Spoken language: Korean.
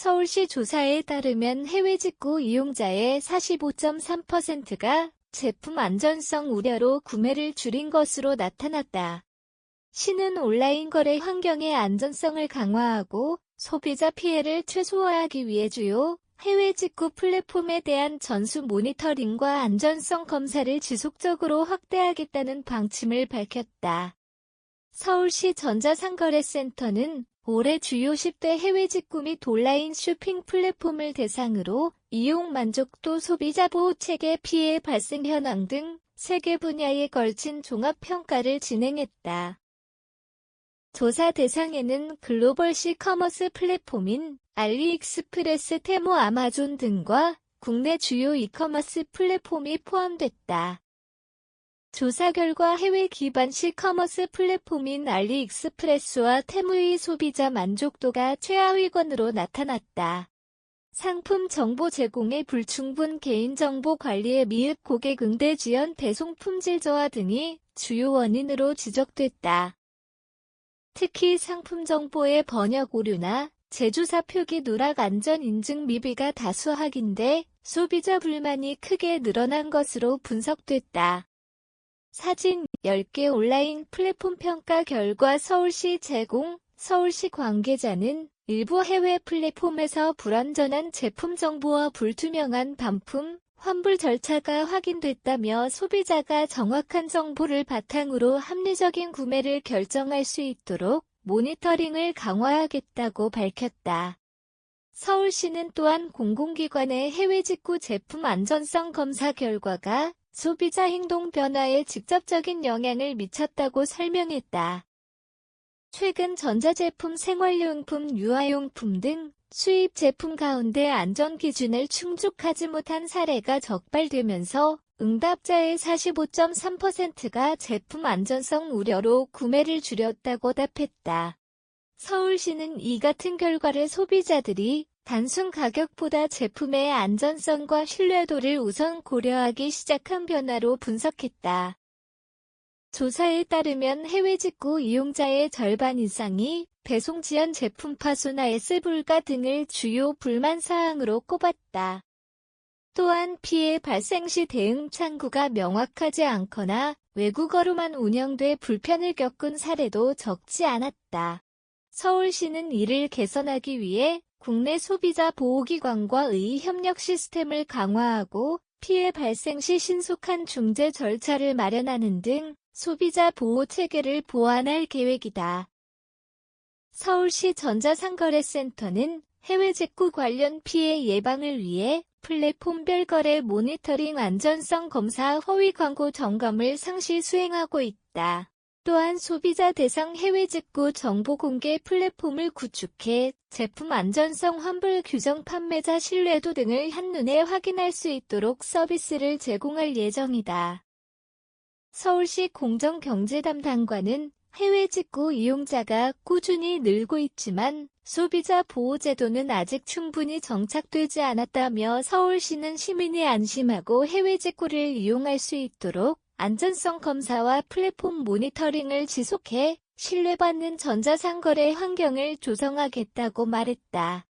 서울시 조사에 따르면 해외 직구 이용자의 45.3%가 제품 안전성 우려로 구매를 줄인 것으로 나타났다. 시는 온라인 거래 환경의 안전성을 강화하고 소비자 피해를 최소화하기 위해 주요 해외 직구 플랫폼에 대한 전수 모니터링과 안전성 검사를 지속적으로 확대하겠다는 방침을 밝혔다. 서울시 전자상거래센터는 올해 주요 10대 해외 직구 및 온라인 쇼핑 플랫폼을 대상으로 이용 만족도 소비자 보호 체계 피해 발생 현황 등세개 분야에 걸친 종합평가를 진행했다. 조사 대상에는 글로벌 시커머스 플랫폼인 알리익스프레스, 테무, 아마존 등과 국내 주요 이커머스 플랫폼이 포함됐다. 조사 결과 해외 기반 시커머스 플랫폼인 알리익스프레스와 테무의 소비자 만족도가 최하위권으로 나타났다. 상품 정보 제공의 불충분 개인정보 관리의 미흡 고객 응대 지연 배송 품질 저하 등이 주요 원인으로 지적됐다. 특히 상품 정보의 번역 오류나 제조사 표기 누락 안전 인증 미비가 다수 확인돼 소비자 불만이 크게 늘어난 것으로 분석됐다. 사진 10개 온라인 플랫폼 평가 결과 서울시 제공 서울시 관계자는 일부 해외 플랫폼에서 불완전한 제품 정보와 불투명한 반품, 환불 절차가 확인됐다며 소비자가 정확한 정보를 바탕으로 합리적인 구매를 결정할 수 있도록 모니터링을 강화하겠다고 밝혔다. 서울시는 또한 공공기관의 해외 직구 제품 안전성 검사 결과가 소비자 행동 변화에 직접적인 영향을 미쳤다고 설명했다. 최근 전자제품, 생활용품, 유아용품 등 수입 제품 가운데 안전 기준을 충족하지 못한 사례가 적발되면서 응답자의 45.3%가 제품 안전성 우려로 구매를 줄였다고 답했다. 서울시는 이 같은 결과를 소비자들이 단순 가격보다 제품의 안전성과 신뢰도를 우선 고려하기 시작한 변화로 분석했다. 조사에 따르면 해외 직구 이용자의 절반 이상이 배송 지연 제품 파손나 S 불가 등을 주요 불만 사항으로 꼽았다. 또한 피해 발생 시 대응 창구가 명확하지 않거나 외국어로만 운영돼 불편을 겪은 사례도 적지 않았다. 서울시는 이를 개선하기 위해 국내 소비자 보호기관과의 협력 시스템을 강화하고 피해 발생 시 신속한 중재 절차를 마련하는 등 소비자 보호 체계를 보완할 계획이다. 서울시 전자상거래센터는 해외 직구 관련 피해 예방을 위해 플랫폼별 거래 모니터링 안전성 검사 허위 광고 점검을 상시 수행하고 있다. 또한 소비자 대상 해외 직구 정보 공개 플랫폼을 구축해 제품 안전성 환불 규정 판매자 신뢰도 등을 한눈에 확인할 수 있도록 서비스를 제공할 예정이다. 서울시 공정경제담당관은 해외 직구 이용자가 꾸준히 늘고 있지만 소비자 보호제도는 아직 충분히 정착되지 않았다며 서울시는 시민이 안심하고 해외 직구를 이용할 수 있도록 안전성 검사와 플랫폼 모니터링을 지속해 신뢰받는 전자상거래 환경을 조성하겠다고 말했다.